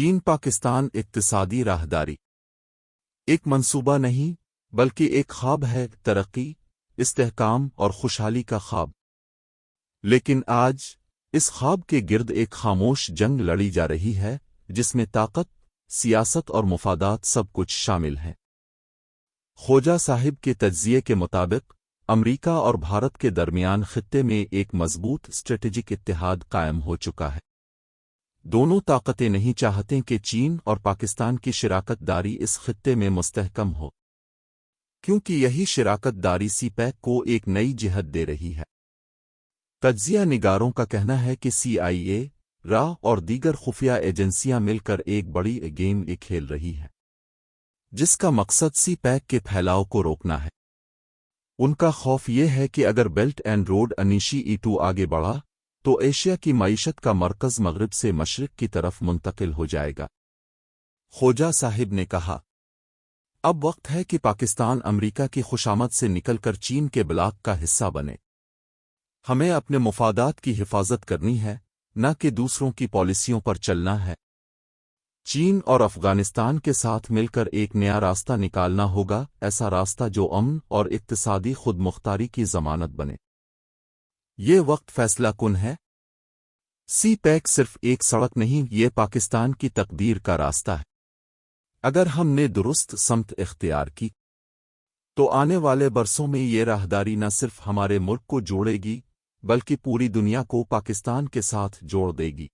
چین پاکستان اقتصادی راہداری۔ ایک منصوبہ نہیں، بلکہ ایک خواب ہے ترقی، استحکام اور خوشحالی کا خواب۔ لیکن آج اس خواب کے گرد ایک خاموش جنگ لڑی جا رہی ہے، جس میں طاقت، سیاست اور مفادات سب کچھ شامل ہیں۔ خوجا صاحب کے تجزیے کے مطابق، امریکہ اور بھارت کے درمیان خطے میں ایک مضبوط اسٹریٹجک اتحاد قائم ہو چکا ہے۔ دونوں طاقتیں نہیں چاہتے کہ چین اور پاکستان کی شراکت داری اس خطے میں مستحکم ہو۔ کیونکہ یہی شراکت داری سی پیک کو ایک نئی جہت دے رہی ہے۔ تجزیہ نگاروں کا کہنا ہے کہ سی آئی اے را اور دیگر خفیہ ایجنسیاں مل کر ایک بڑی گیم کھیل رہی ہے جس کا مقصد سی پیک کے پھیلاؤ کو روکنا ہے۔ ان کا خوف یہ ہے کہ اگر belt and road initiative آگے بڑھا تو ایشیا کی معیشت کا مرکز مغرب سے مشرق کی طرف منتقل ہو جائے گا۔ خوجا صاحب نے کہا، اب وقت ہے کہ پاکستان امریکہ کی خوشامد سے نکل کر چین کے بلاک کا حصہ بنے۔ ہمیں اپنے مفادات کی حفاظت کرنی ہے، نہ کہ دوسروں کی پالیسیوں پر چلنا ہے۔ چین اور افغانستان کے ساتھ مل کر ایک نیا راستہ نکالنا ہوگا، ایسا راستہ جو امن اور اقتصادی خود مختاری کی ضمانت بنے۔ یہ وقت فیصلہ کن ہے؟ سی پیک صرف ایک سڑک نہیں، یہ پاکستان کی تقدیر کا راستہ ہے۔ اگر ہم نے درست سمت اختیار کی، تو آنے والے برسوں میں یہ راہداری نہ صرف ہمارے ملک کو جوڑے گی، بلکہ پوری دنیا کو پاکستان کے ساتھ جوڑ دے گی۔